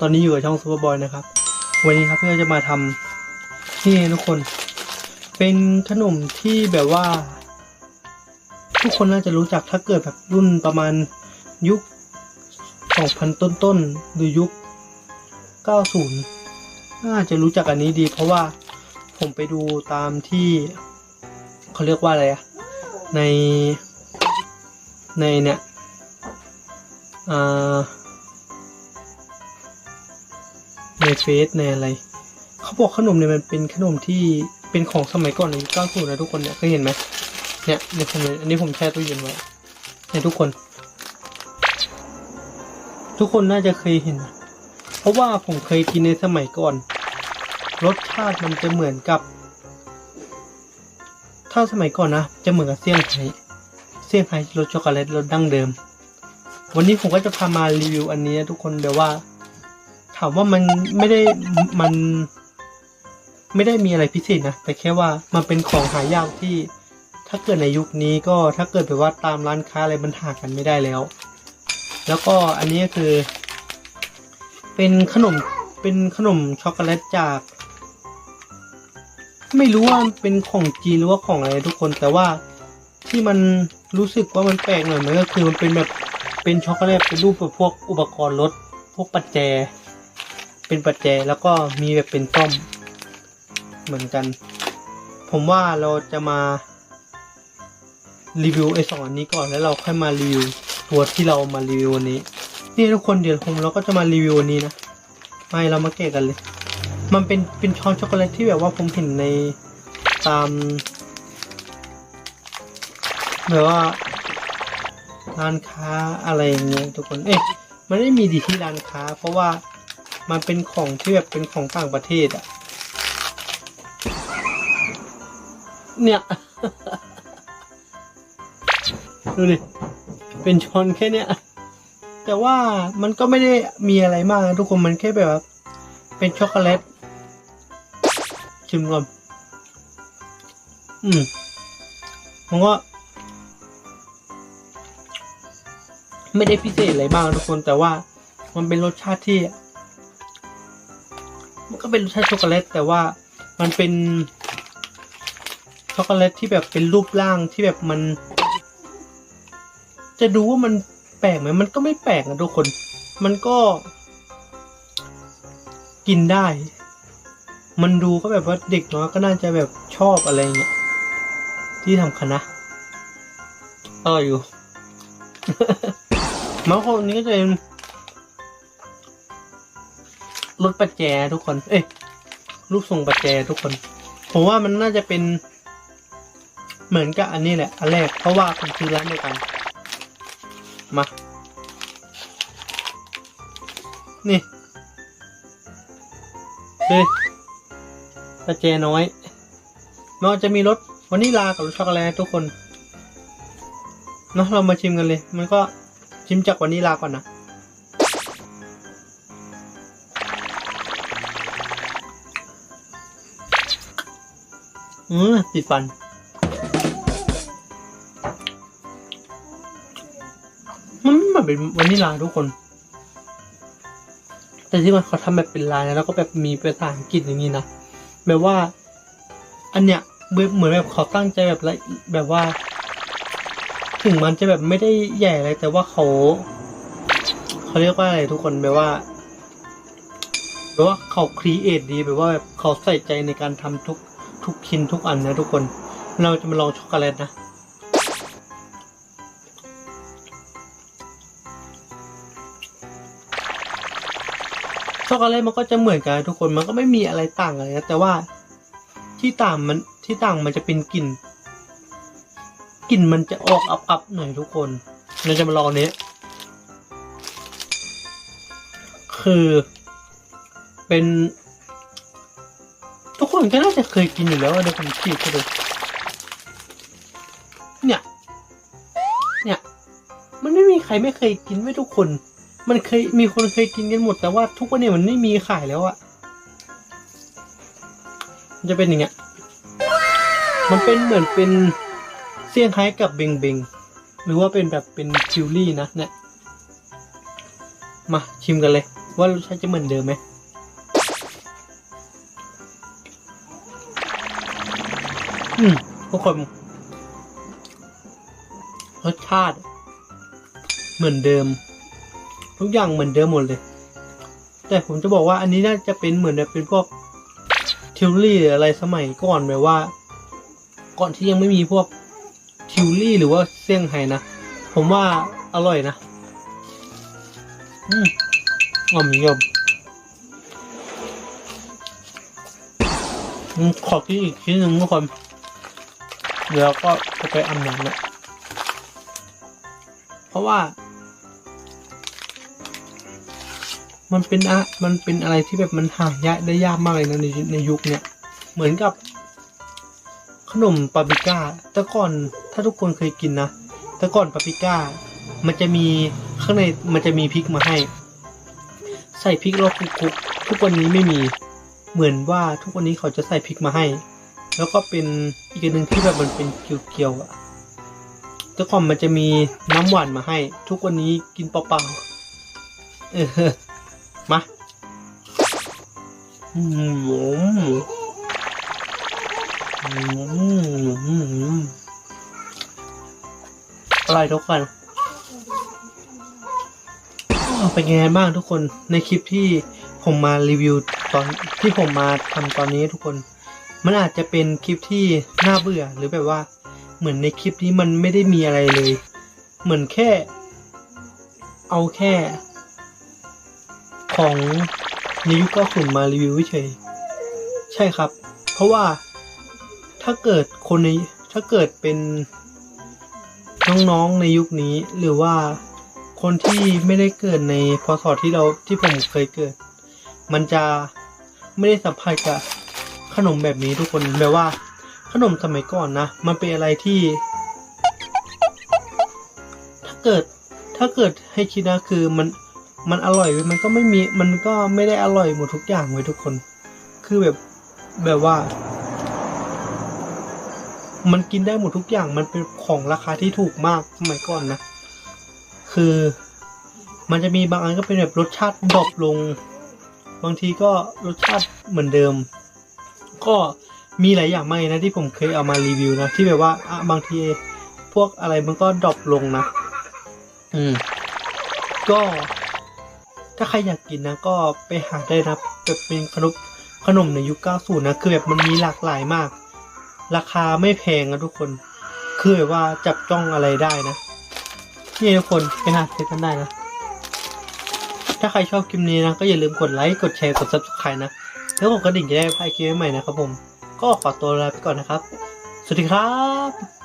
ตอนนี้อยู่กับช่องซูเปอร์บอยนะครับ วันนี้ครับเพื่อจะมาทำนี่ทุกคน เป็นขนมที่แบบว่า ทุกคนน่าจะรู้จักถ้าเกิดแบบรุ่นประมาณยุค 2000 ต้นๆหรือยุค 90 น่าจะรู้จักอันนี้ดี เพราะว่าผมไปดูตามที่เขาเรียกว่าอะไรอะในในเนี่ยอ่า ในเฟซในอะไร เขาบอกขนมเนี่ยมันเป็นขนมที่เป็นของสมัยก่อนในยุค90นะทุกคนเนี่ยเคยเห็นไหมเนี่ยในผมอันนี้ผมแช่ตู้เย็นไว้เนี่ยทุกคน ทุกคนน่าจะเคยเห็น เพราะว่าผมเคยกินในสมัยก่อน รสชาติมันจะเหมือนกับ ถ้าสมัยก่อนนะจะเหมือนกับเซี่ยงไฮ้เซี่ยงไฮ้รสช็อกโกแลตรสดั้งเดิม วันนี้ผมก็จะพามารีวิวอันนี้นะทุกคนแบบว่า ถามว่ามันไม่ได้มัน ไม่ได้มีอะไรพิเศษนะ แต่แค่ว่ามันเป็นของหายากที่ ถ้าเกิดในยุคนี้ก็ถ้าเกิดแบบว่าตามร้านค้าอะไรมันหากันไม่ได้แล้ว แล้วก็อันนี้ก็คือ เป็นขนมเป็นขนมช็อกโกแลตจาก ไม่รู้ว่าเป็นของจีนหรือว่าของอะไรทุกคน แต่ว่าที่มันรู้สึกว่ามันแปลกหน่อยมันก็คือมันเป็นแบบเป็นช็อกโกแลตเป็นรูปแบบพวกอุปกรณ์รถพวกปัจแจ เป็นปัจแจแล้วก็มีแบบเป็นต้อมเหมือนกัน ผมว่าเราจะมารีวิวไอ้สองอันนี้ก่อนแล้วเราค่อยมารีวิวตัวที่เรามารีวิววันนี้ นี่ทุกคนเดี๋ยวผมเราก็จะมารีวิววันนี้นะไม่เรามาแกะกันเลย มันเป็นเป็นช้อนช็อกโกแลตที่แบบว่าผมเห็นในตามแบบว่าร้านค้าอะไรอย่างเงี้ยทุกคน เอ๊ะมันไม่มีดีที่ร้านค้า เพราะว่า มันเป็นของที่แบบเป็นของต่างประเทศอะเนี่ย ดูดิเป็นช้อนแค่เนี้ยแต่ว่ามันก็ไม่ได้มีอะไรมากทุกคนมันแค่แบบเป็นช็อกโกแลตชิมก่อนอืมผมก็ ไม่ได้พิเศษอะไรมากทุกคนแต่ว่ามันเป็นรสชาติที่ มันก็เป็นรสชาติช็อกโกแลตแต่ว่ามันเป็นช็อกโกแลตที่แบบเป็นรูปร่างที่แบบมัน จะดูว่ามันแปลกไหมมันก็ไม่แปลกนะทุกคน มันก็ กินได้ มันดูก็แบบว่าเด็กน้อยก็น่าจะแบบชอบอะไรเงี้ยที่ทำคณะอร่อยอยู่ มาคนนี้ก็จะเป็น รถประแจทุกคน เอ้ยรูปทรงประแจทุกคน ผมว่ามันน่าจะเป็น เหมือนกับอันนี้แหละ อันแรก เพราะว่าผมซื้อร้านเดียวกัน มา นี่เฮ้ยประแจน้อยมันจะมีรสวานิลากับรสช็อกโกแลตทุกคนเนาะเรามาชิมกันเลย มันก็ชิมจากวานิลาก่อนนะ อืมติดฟัน มันไม่เหมือนเป็นวานิลาทุกคน แต่ที่มันเขาทำแบบเป็นลายนะแล้วก็แบบมีภาษาอังกฤษอย่างนี้นะแบบว่า อันเนี้ยเหมือนแบบเขาตั้งใจแบบละแบบว่า ถึงมันจะแบบไม่ได้ใหญ่อะไรแต่ว่าเขาเขาเรียกว่าอะไรทุกคนแบบว่าแบบว่าเขาครีเอทดีแบบว่าแบบเขาใส่ใจในการทำทุก ทุกชิ้นทุกอันนะทุกคน เราจะมาลองช็อกโกแลตนะ ช็อกโกแลตมันก็จะเหมือนกันทุกคนมันก็ไม่มีอะไรต่างอะไรนะแต่ว่าที่ต่างมันที่ต่างมันจะเป็นกลิ่นกลิ่นมันจะออกอับๆหน่อยทุกคน เราจะมาลองอันนี้ คือเป็น คนก็น่าจะเคยกินอยู่แล้วอะเดี๋ยวผมฉีกให้ดูเนี่ย เนี่ย มันไม่มีใครไม่เคยกินไม่ทุกคน มันเคยมีคนเคยกินกันหมดแต่ว่าทุกวันนี้มันไม่มีขายแล้วอะมันจะเป็นอย่างเงี้ย มันเป็นเหมือนเป็นเซี่ยงไฮ้กับเบงเบงหรือว่าเป็นแบบเป็นชิลลี่นะเนี่ย มาชิมกันเลย ว่ารสชาติจะเหมือนเดิมไหม ทุกคน รสชาติ เหมือนเดิม ทุกอย่างเหมือนเดิมหมดเลย แต่ผมจะบอกว่าอันนี้น่าจะเป็นเหมือนแบบเป็นพวกทิวลี่หรืออะไรสมัยก่อนแบบว่า ก่อนที่ยังไม่มีพวกทิวลี่หรือว่าเซี่ยงไฮ้นะ ผมว่าอร่อยนะ อืมอ่อมยมขอกินอีกชิ้นหนึ่งทุกคน เดี๋ยวก็จะไปอาบน้ำละเพราะว่า มันเป็นอะมันเป็นอะไรที่แบบมันหายากได้ยากมากเลยนะในในยุคเนี้ยเหมือนกับ ขนมปาปริก้าแต่ก่อนถ้าทุกคนเคยกินนะแต่ก่อนปาปริก้า มันจะมีข้างในมันจะมีพริกมาให้ ใส่พริกแล้วคลุกทุกวันนี้ไม่มี เหมือนว่าทุกวันนี้เขาจะใส่พริกมาให้ แล้วก็เป็นอีกหนึ่งที่แบบมันเป็นเกียวๆอะแต่ก่อนมันจะมีน้ำหวานมาให้ ทุกวันนี้กินเปล่าๆเออมาอืมอืมอะไรทุกคนเป็นไงบ้างทุกคนในคลิปที่ผมมารีวิวตอนที่ผมมาทำตอนนี้ทุกคน มันอาจจะเป็นคลิปที่น่าเบื่อหรือแบบว่า เหมือนในคลิปนี้มันไม่ได้มีอะไรเลย เหมือนแค่ เอาแค่ ของในยุค90มารีวิวเฉยใช่ครับ เพราะว่าถ้าเกิดคนในถ้าเกิดเป็นน้องๆในยุคนี้หรือว่าคนที่ไม่ได้เกิดในพศที่เราที่ผมเคยเกิด มันจะไม่ได้สัมผัสกับ ขนมแบบนี้ทุกคนแบบว่า ขนมสมัยก่อนนะ มันเป็นอะไรที่ ถ้าเกิดถ้าเกิดให้คิดนะคือมันมันอร่อยมันก็ไม่มีมันก็ไม่ได้อร่อยหมดทุกอย่างเว้ยทุกคน คือแบบแบบว่า มันกินได้หมดทุกอย่างมันเป็นของราคาที่ถูกมากสมัยก่อนนะ คือมันจะมีบางอันก็เป็นแบบรสชาติดรอปลง บางทีก็รสชาติเหมือนเดิม ก็มีหลายอย่างมากเลยนะที่ผมเคยเอามารีวิวนะที่แบบว่าบางทีพวกอะไรมันก็ดรอปลงนะ อืม ก็ ถ้าใครอยากกินนะ ก็ไปหาได้นะแบบเป็นขนมขนมในยุค 90 นะ คือแบบมันมีหลากหลายมาก ราคาไม่แพงนะทุกคน คือแบบว่าจับจ้องอะไรได้นะนี่ทุกคนไปหาซื้อกันได้นะ ถ้าใครชอบคลิปนี้นะ ก็อย่าลืมกดไลค์ กดแชร์ กด subscribe นะ แล้วผมกระดิ่งจะได้ไม่พายเกมใหม่นะครับผม ก็ขอตัวลาไปก่อนนะครับ สวัสดีครับ